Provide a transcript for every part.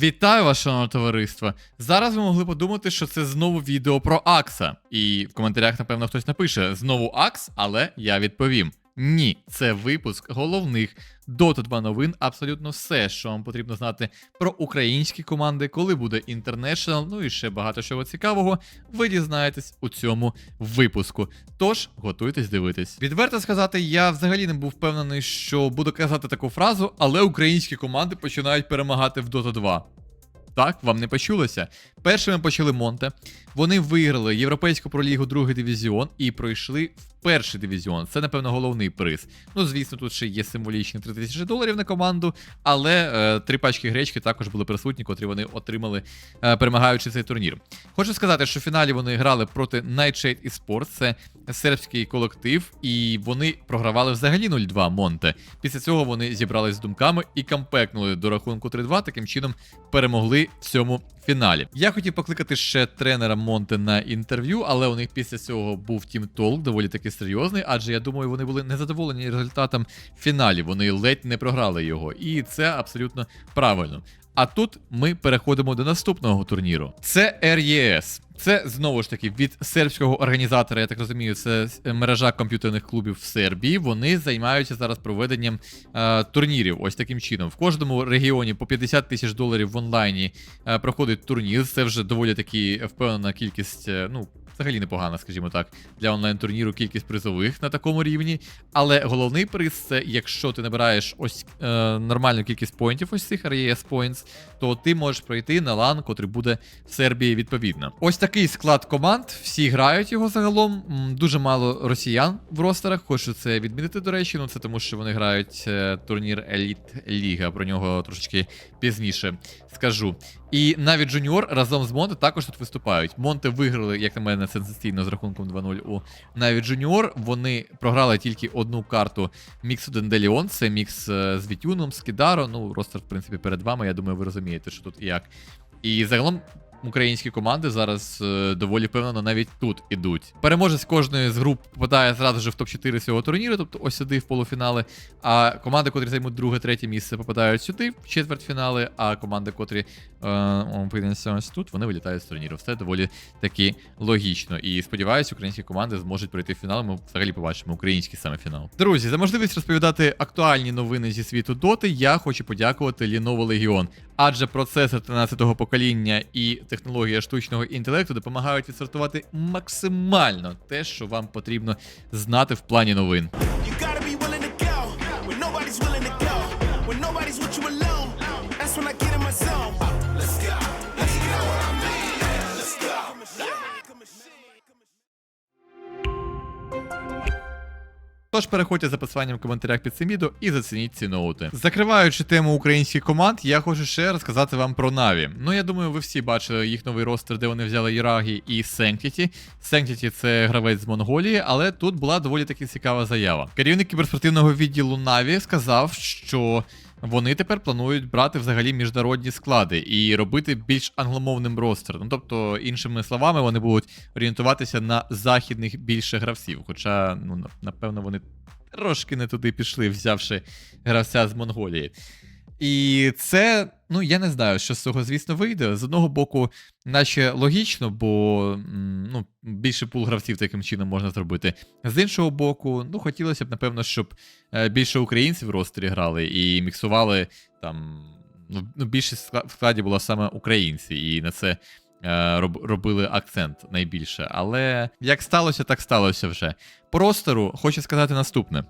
Вітаю вас, шановне товариство! Зараз ви могли подумати, що це знову відео про Акса. І в коментарях, напевно, хтось напише знову Акс, але я відповім. Ні, це випуск головних Dota 2 новин, абсолютно все, що вам потрібно знати про українські команди, коли буде International, ну і ще багато чого цікавого, ви дізнаєтесь у цьому випуску. Тож готуйтесь дивитись. Відверто сказати, я взагалі не був впевнений, що буду казати таку фразу, але українські команди починають перемагати в Dota 2. Так, вам не почулося. Першими почали Монте. Вони виграли Європейську пролігу другий дивізіон і пройшли в перший дивізіон. Це, напевно, головний приз. Ну, звісно, тут ще є символічні 3 тисячі доларів на команду, але е, три пачки гречки також були присутні, котрі вони отримали, е, перемагаючи цей турнір. Хочу сказати, що в фіналі вони грали проти Nightshade Esports, це сербський колектив, і вони програвали взагалі 0-2 Монте. Після цього вони зібрались з думками і кампекнули до рахунку 3-2, таким чином перемогли в цьому фіналі. Я хотів покликати ще тренера Монте на інтерв'ю, але у них після цього був тім толк, доволі таки серйозний, адже я думаю, вони були незадоволені результатом в фіналі. Вони ледь не програли його, і це абсолютно правильно. А тут ми переходимо до наступного турніру. Це RES. Це знову ж таки від сербського організатора, я так розумію, це мережа комп'ютерних клубів в Сербії. Вони займаються зараз проведенням е, турнірів. Ось таким чином. В кожному регіоні по 50 тисяч доларів в онлайні е, проходить турнір. Це вже доволі таки впевнена кількість. е, ну, взагалі непогана, скажімо так, для онлайн-турніру кількість призових на такому рівні. Але головний приз це якщо ти набираєш ось е, нормальну кількість поінтів, ось цих RES Points, то ти можеш пройти на лан, котрий буде в Сербії відповідно. Ось такий склад команд, всі грають його загалом. Дуже мало росіян в ростерах. Хочу це відмінити, до речі. Ну це тому, що вони грають е, турнір Еліт Ліга. Про нього трошечки пізніше скажу. І навіть Джуніор разом з Монте також тут виступають. Монте виграли, як на мене, сенсаційно з рахунком 2-0 у навіть Джуніор. Вони програли тільки одну карту Мікс 1 Деліон. Це мікс е, з Вітюном, з Кідаро. Ну, ростер, в принципі, перед вами. Я думаю, ви розумієте, що тут і як. І загалом українські команди зараз е, доволі впевнено навіть тут ідуть. Переможець кожної з груп попадає зразу ж в топ-4 цього турніру, тобто ось сюди в полуфінали. А команди, котрі займуть друге, третє місце, попадають сюди в четвертьфінали, а команди, котрі е, тут, вони вилітають з турніру. Все доволі таки логічно. І сподіваюся, українські команди зможуть пройти в фінал. Ми взагалі побачимо український саме фінал. Друзі, за можливість розповідати актуальні новини зі світу доти, я хочу подякувати Lenovo Legion. Адже процесор 13-го покоління і технологія штучного інтелекту допомагають відсортувати максимально те, що вам потрібно знати в плані новин. Тож переходьте за посиланням в коментарях під цим відео і зацініть ці ноути. Закриваючи тему українських команд, я хочу ще розказати вам про Наві. Ну я думаю, ви всі бачили їх новий ростер, де вони взяли Ірагі і Sanctity. Sanctity це гравець з Монголії, але тут була доволі таки цікава заява. Керівник кіберспортивного відділу Наві сказав, що. Вони тепер планують брати взагалі міжнародні склади і робити більш англомовним ростер. Ну тобто, іншими словами, вони будуть орієнтуватися на західних більше гравців. Хоча, ну напевно, вони трошки не туди пішли, взявши гравця з Монголії. І це, ну я не знаю, що з цього, звісно, вийде. З одного боку, наче логічно, бо ну, більше пул гравців таким чином можна зробити. З іншого боку, ну хотілося б, напевно, щоб е, більше українців в ростері грали і міксували там. Ну, ну, більшість в складі була саме українці, і на це е, роб, робили акцент найбільше. Але як сталося, так сталося вже. По ростеру хочу сказати наступне.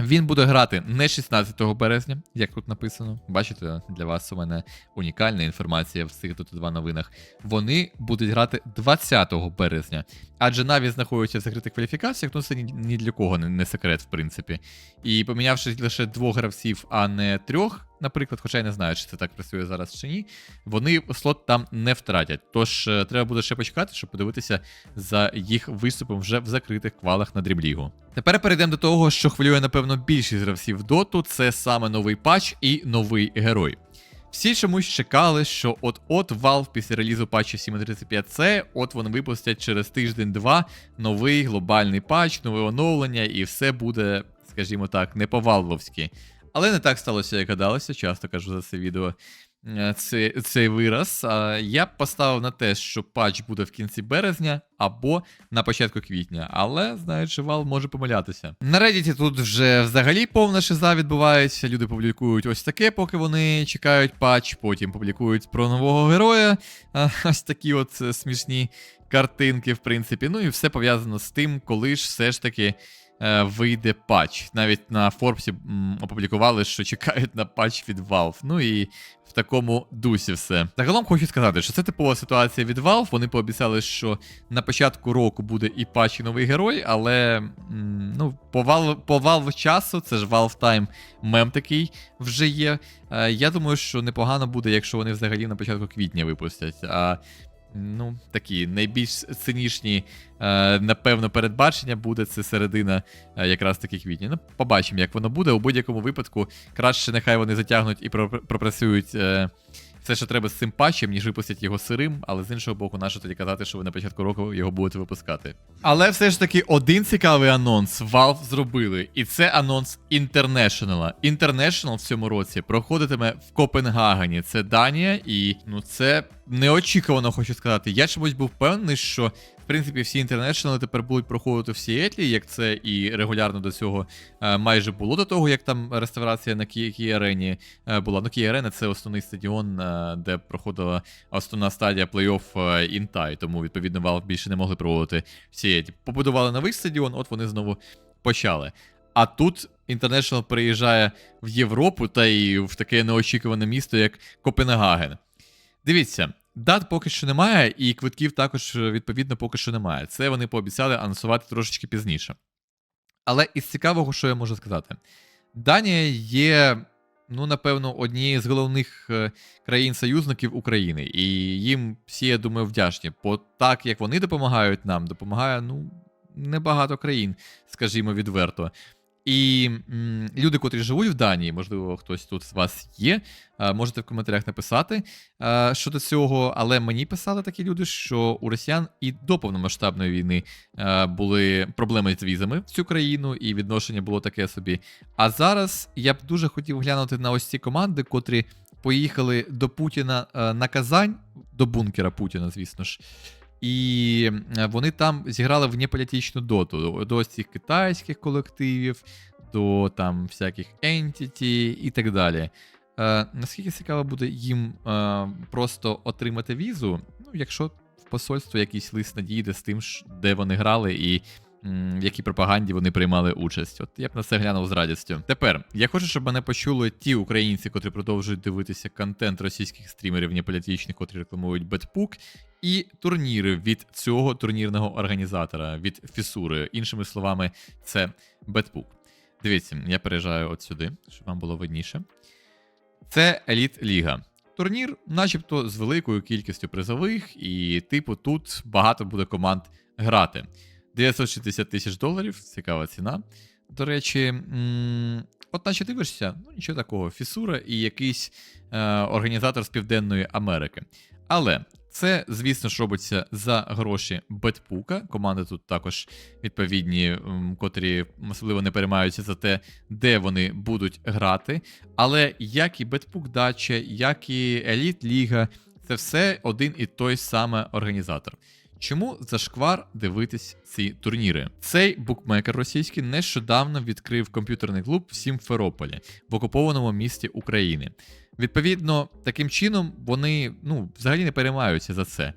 Він буде грати не 16 березня, як тут написано. Бачите, для вас у мене унікальна інформація в цих тут два новинах. Вони будуть грати 20 березня. Адже Наві знаходяться в закритих кваліфікаціях, ну це ні, для кого не секрет, в принципі. І помінявши лише двох гравців, а не трьох, наприклад, хоча я не знаю, чи це так працює зараз чи ні, вони слот там не втратять. Тож е, треба буде ще почекати, щоб подивитися за їх виступом вже в закритих квалах на дріблігу. Тепер перейдемо до того, що хвилює, напевно, більшість гравців доту, це саме новий патч і новий герой. Всі чомусь чекали, що от-от Valve після релізу патчу 7.35C, от вони випустять через тиждень-два новий глобальний патч, нове оновлення, і все буде, скажімо так, не по-валвовськи. Але не так сталося, як гадалося, часто кажу за це відео. е, цей, цей вираз. Я б поставив на те, що патч буде в кінці березня або на початку квітня, але знаючи, Valve може помилятися. На Reddit тут вже взагалі повна шиза відбувається. Люди публікують ось таке, поки вони чекають патч, потім публікують про нового героя. Ось такі от е, смішні картинки, в принципі. Ну і все пов'язано з тим, коли ж все ж таки вийде патч. Навіть на Форбсі опублікували, що чекають на патч від Valve. Ну і в такому дусі все. Загалом хочу сказати, що це типова ситуація від Valve. Вони пообіцяли, що на початку року буде і патч, і новий герой, але ну, по Valve, по Valve часу, це ж Valve Time мем такий вже є. Е, я думаю, що непогано буде, якщо вони взагалі на початку квітня випустять. Ну, такі найбільш цинічні, е, напевно, передбачення буде це середина е, якраз таких квітня. Ну, побачимо, як воно буде. У будь-якому випадку краще нехай вони затягнуть і пропрацюють е, все, ще треба з цим патчем, ніж випустять його сирим, але з іншого боку, наше тоді казати, що ви на початку року його будете випускати. Але все ж таки один цікавий анонс Valve зробили, і це анонс International. International в цьому році проходитиме в Копенгагені. Це Данія, і ну це неочікувано, хочу сказати. Я чомусь був впевнений, що принципі всі інтернешнли тепер будуть проходити в Сіетлі, як це і регулярно до цього е, майже було до того, як там реставрація на Кі Арені е, була. Ну, Кі Арена це основний стадіон, е, де проходила основна стадія плей-офф Інтай, тому відповідно Valve більше не могли проводити в Сіетлі. Побудували новий стадіон, от вони знову почали. А тут International приїжджає в Європу та і в таке неочікуване місто, як Копенгаген. Дивіться, дат поки що немає, і квитків також, е, відповідно, поки що немає. Це вони пообіцяли анонсувати трошечки пізніше. Але із цікавого, що я можу сказати, Данія є, ну, напевно, однією з головних е, країн-союзників України. І їм всі, я думаю, вдячні. Бо так, як вони допомагають нам, допомагає, ну, небагато країн, скажімо відверто. І м, люди, котрі живуть в Данії, можливо, хтось тут з вас є, е, можете в коментарях написати е, щодо цього. Але мені писали такі люди, що у росіян і до повномасштабної війни е, були проблеми з візами в цю країну, і відношення було таке собі. А зараз я б дуже хотів глянути на ось ці команди, котрі поїхали до Путіна на Казань, до бункера Путіна, звісно ж. І е, вони там зіграли в неполітичну доту до, цих китайських колективів, до там всяких entity і так далі. Е, наскільки цікаво буде їм е, просто отримати візу, ну, якщо в посольство якийсь лист надійде з тим, де вони грали і в якій пропаганді вони приймали участь. От я б на це глянув з радістю. Тепер я хочу, щоб мене почули ті українці, котрі продовжують дивитися контент російських стрімерів неполітичних, котрі рекламують Бетпук, і турніри від цього турнірного організатора, від Фісури. Іншими словами, це Бетпук. Дивіться, я переїжджаю от сюди, щоб вам було видніше. Це Еліт Ліга. Турнір, начебто, з великою кількістю призових, і, типу, тут багато буде команд грати. 960 тисяч доларів, цікава ціна. До речі, от наче дивишся, ну нічого такого, Фісура і якийсь е, організатор з Південної Америки. Але це, звісно ж, робиться за гроші Бетпука. Команди тут також відповідні, котрі особливо не переймаються за те, де вони будуть грати. Але як і Бетпук Дача, як і Еліт Ліга, це все один і той самий організатор. Чому зашквар дивитись ці турніри? Цей букмекер російський нещодавно відкрив комп'ютерний клуб в Сімферополі в окупованому місті України. Відповідно, таким чином вони ну, взагалі не переймаються за це.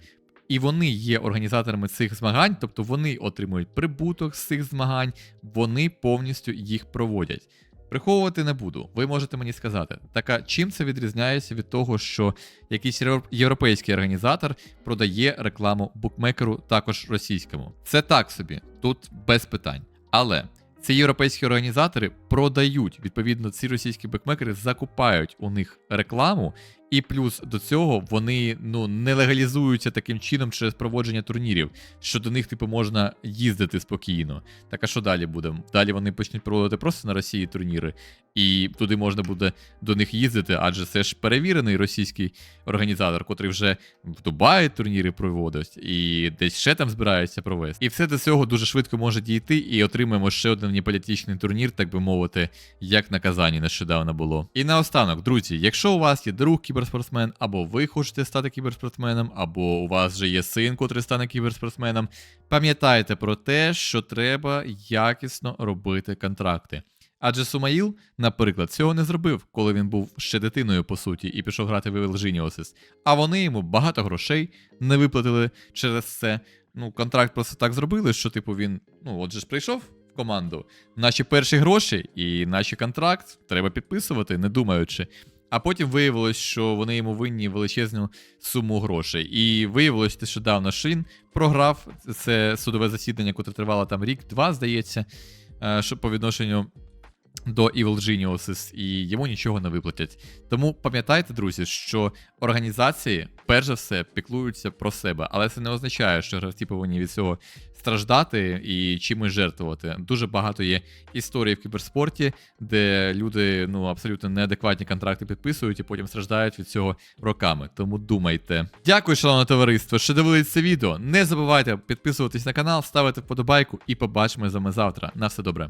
І вони є організаторами цих змагань, тобто вони отримують прибуток з цих змагань, вони повністю їх проводять. Приховувати не буду, ви можете мені сказати. Так а чим це відрізняється від того, що якийсь євро- європейський організатор продає рекламу букмекеру, також російському? Це так собі, тут без питань. Але ці європейські організатори продають, відповідно, ці російські букмекери закупають у них рекламу, і плюс до цього вони ну не легалізуються таким чином через проводження турнірів, що до них, типу, можна їздити спокійно. Так а що далі буде? Далі вони почнуть проводити просто на Росії турніри, і туди можна буде до них їздити, адже це ж перевірений російський організатор, котрий вже в Дубаї турніри проводить, і десь ще там збирається провести. І все до цього дуже швидко може дійти, і отримаємо ще один неполітичний турнір, так би мовити, як на Казані нещодавно було. І наостанок, друзі, якщо у вас є друг, кіберспортсмен, або ви хочете стати кіберспортсменом, або у вас вже є син, котрий стане кіберспортсменом. Пам'ятайте про те, що треба якісно робити контракти. Адже Сумаїл, наприклад, цього не зробив, коли він був ще дитиною, по суті, і пішов грати в Evil Geniuses. А вони йому багато грошей не виплатили через це. Ну, контракт просто так зробили, що, типу, він, ну, отже ж прийшов команду. Наші перші гроші і наш контракт треба підписувати, не думаючи. А потім виявилось, що вони йому винні величезну суму грошей. І виявилось що він програв це судове засідання, яке тривало там рік-два, здається, е, що по відношенню до Evil Geniuses, і йому нічого не виплатять. Тому пам'ятайте, друзі, що організації, перш за все, піклуються про себе, але це не означає, що гравці повинні від цього страждати і чимось жертвувати. Дуже багато є історій в кіберспорті, де люди ну абсолютно неадекватні контракти підписують і потім страждають від цього роками. Тому думайте. Дякую, шановне товариство, що дивились це відео. Не забувайте підписуватись на канал, ставити вподобайку і побачимо з вами завтра. На все добре.